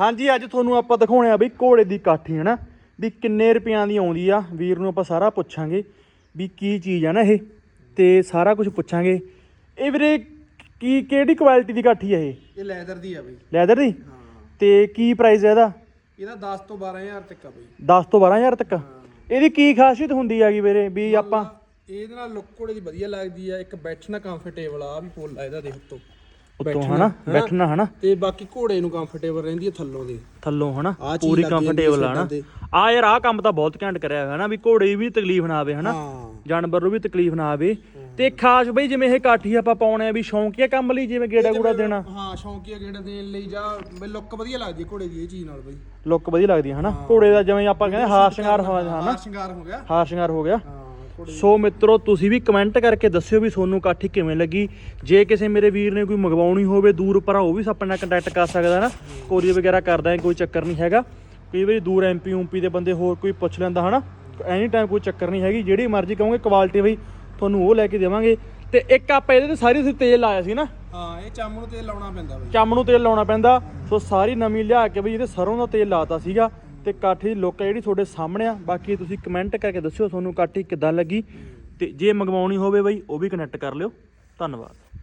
ਹਾਂਜੀ ਅੱਜ ਤੁਹਾਨੂੰ ਆਪਾਂ ਦਿਖਾਉਣੇ ਆ ਬਈ ਘੋੜੇ ਦੀ ਕਾਠੀ ਹਨਾ? ਵੀ ਕਿੰਨੇ ਰੁਪਈਆਂ ਦੀ ਆਉਂਦੀ ਆ? ਵੀਰ ਨੂੰ ਆਪਾਂ ਸਾਰਾ ਪੁੱਛਾਂਗੇ ਵੀ ਕੀ ਚੀਜ਼ ਆ ਨਾ ਇਹ ਤੇ ਸਾਰਾ ਕੁਝ ਪੁੱਛਾਂਗੇ। ਇਹ ਵੀਰੇ ਕੀ ਕਿਹੜੀ ਕੁਆਲਿਟੀ ਦੀ ਕਾਠੀ ਆ ਇਹ? ਇਹ ਲੈਦਰ ਦੀ ਆ ਬਈ। ਲੈਦਰ ਦੀ? ਹਾਂ। ਤੇ ਕੀ ਪ੍ਰਾਈਸ ਹੈ ਇਹਦਾ? ਇਹਦਾ 10 ਤੋਂ 12000 ਤੱਕ ਆ ਬਈ। 10 ਤੋਂ 12000 ਤੱਕ? ਇਹਦੀ ਕੀ ਖਾਸੀਅਤ ਹੁੰਦੀ ਹੈਗੀ ਵੀਰੇ ਵੀ ਆਪਾਂ ਇਹਦੇ ਨਾਲ ਲੁੱਕ ਘੋੜੇ ਦੀ ਵਧੀਆ ਲੱਗਦੀ ਆ ਇੱਕ ਬੈਠਣਾ ਕੰਫਰਟੇਬਲ ਆ ਵੀ ਫੁੱਲ ਆ ਇਹਦਾ ਦੇਖ ਉੱਤੋਂ। ਉੱਤੋਂ ਹਨਾ ਬੈਠਣਾ ਹਨਾ। ਤੇ ਬਾਕੀ ਘੋੜੇ ਨੂੰ ਕੰਫਰਟੇਬਲ ਰਹਿੰਦੀ ਹੈ ਥੱਲੋਂ ਦੇ। ਥੱਲੋਂ ਹਨਾ ਪੂਰੀ ਕੰਫਰਟੇਬਲ ਹਨਾ। ਆ ਯਾਰ ਆ ਕੰਮ ਤਾਂ ਬਹੁਤ ਘੈਂਟ ਕਰਿਆ ਹੋਇਆ ਹਨਾ ਵੀ ਘੋੜੇ ਵੀ ਤਕਲੀਫ ਨਾ ਆਵੇ ਹਨਾ। ਜਾਨਵਰ ਨੂੰ ਵੀ ਤਕਲੀਫ ਨਾ ਆਵੇ। ਤੇ ਖਾਸ ਬਈ ਜਿਵੇਂ ਇਹ ਕਾਠੀ ਆਪਾਂ ਪਾਉਣੇ ਆ ਵੀ ਸ਼ੌਂਕੀਆ ਕੰਮ ਲਈ ਜਿਵੇਂ ਗੇੜਾ ਗੂੜਾ ਦੇਣਾ। ਹਾਂ ਸ਼ੌਂਕੀਆ ਗੇੜਾ ਦੇਣ ਲਈ ਜਾਂ ਬਈ ਲੁੱਕ ਵਧੀਆ ਲੱਗਦੀ ਘੋੜੇ ਦੀ ਇਹ ਚੀਜ਼ ਨਾਲ ਬਈ। ਲੁੱਕ ਵਧੀਆ ਲੱਗਦੀ ਹੈ ਹਨਾ। ਘੋੜੇ ਦਾ ਜਿਵੇਂ ਆਪਾਂ ਕਹਿੰਦੇ ਹਾਰ ਸ਼ਿੰਗਾਰ ਹੋ ਜਾਂਦਾ ਹਨਾ ਸ਼ਿੰਗਾਰ ਹੋ ਗਿਆ। ਹਾਰ ਸ਼ਿੰਗਾਰ ਹੋ ਗਿਆ। ਸੋ ਮਿੱਤਰੋ ਤੁਸੀਂ ਵੀ ਕਮੈਂਟ ਕਰਕੇ ਦੱਸਿਓ ਵੀ ਤੁਹਾਨੂੰ ਕਾਠੀ ਕਿਵੇਂ ਲੱਗੀ। ਜੇ ਕਿਸੇ ਮੇਰੇ ਵੀਰ ਨੇ ਕੋਈ ਮੰਗਵਾਉਣੀ ਹੋਵੇ ਦੂਰ ਪਰ ਉਹ ਵੀ ਆਪਣੇ ਨਾਲ ਕੰਟੈਕਟ ਕਰ ਸਕਦਾ ਨਾ। ਕੋਰੀਅਰ ਵਗੈਰਾ ਕਰਦਾ ਕੋਈ ਚੱਕਰ ਨਹੀਂ ਹੈਗਾ। ਕਈ ਵਾਰੀ ਦੂਰ ਐਮਪੀ ਉਂਪੀ ਦੇ ਬੰਦੇ ਹੋਰ ਕੋਈ ਪੁੱਛ ਲੈਂਦਾ ਹਨਾ? ਐਨੀ ਟਾਈਮ ਕੋਈ ਚੱਕਰ ਨਹੀਂ ਹੈਗੀ। ਜਿਹੜੀ ਮਰਜ਼ੀ ਕਹੋਗੇ ਕੁਆਲਿਟੀ ਬਈ ਤੁਹਾਨੂੰ ਉਹ ਲੈ ਕੇ ਦੇਵਾਂਗੇ। ਤੇ ਇੱਕ ਆਪਾਂ ਇਹਦੇ ਤੇ ਸਾਰੀ ਅਸੀਂ ਤੇਲ ਲਾਇਆ ਸੀ ਨਾ? ਹਾਂ ਇਹ ਚੰਮ ਨੂੰ ਤੇਲ ਲਾਉਣਾ ਪੈਂਦਾ ਬਈ। ਚੰਮ ਨੂੰ ਤੇਲ ਲਾਉਣਾ ਪੈਂਦਾ। ਸੋ ਸਾਰੀ ਨਵੀਂ ਲਿਆ ਕੇ ਬਈ ਇਹਦੇ ਸਰੋਂ ਦਾ ਤੇਲ ਲਾਤਾ ਸੀਗਾ। ਤੇ ਕਾਠੀ ਦੀ ਲੁੱਕ ਜਿਹੜੀ ਤੁਹਾਡੇ ਸਾਹਮਣੇ ਆ, ਬਾਕੀ ਤੁਸੀਂ ਕਮੈਂਟ ਕਰਕੇ ਦੱਸਿਓ, ਤੁਹਾਨੂੰ ਕਾਠੀ ਕਿੱਦਾਂ ਲੱਗੀ ਤੇ ਜੇ ਮੰਗਵਾਉਣੀ ਹੋਵੇ ਬਈ, ਉਹ ਵੀ ਕਨੈਕਟ ਕਰ ਲਿਓ। ਧੰਨਵਾਦ।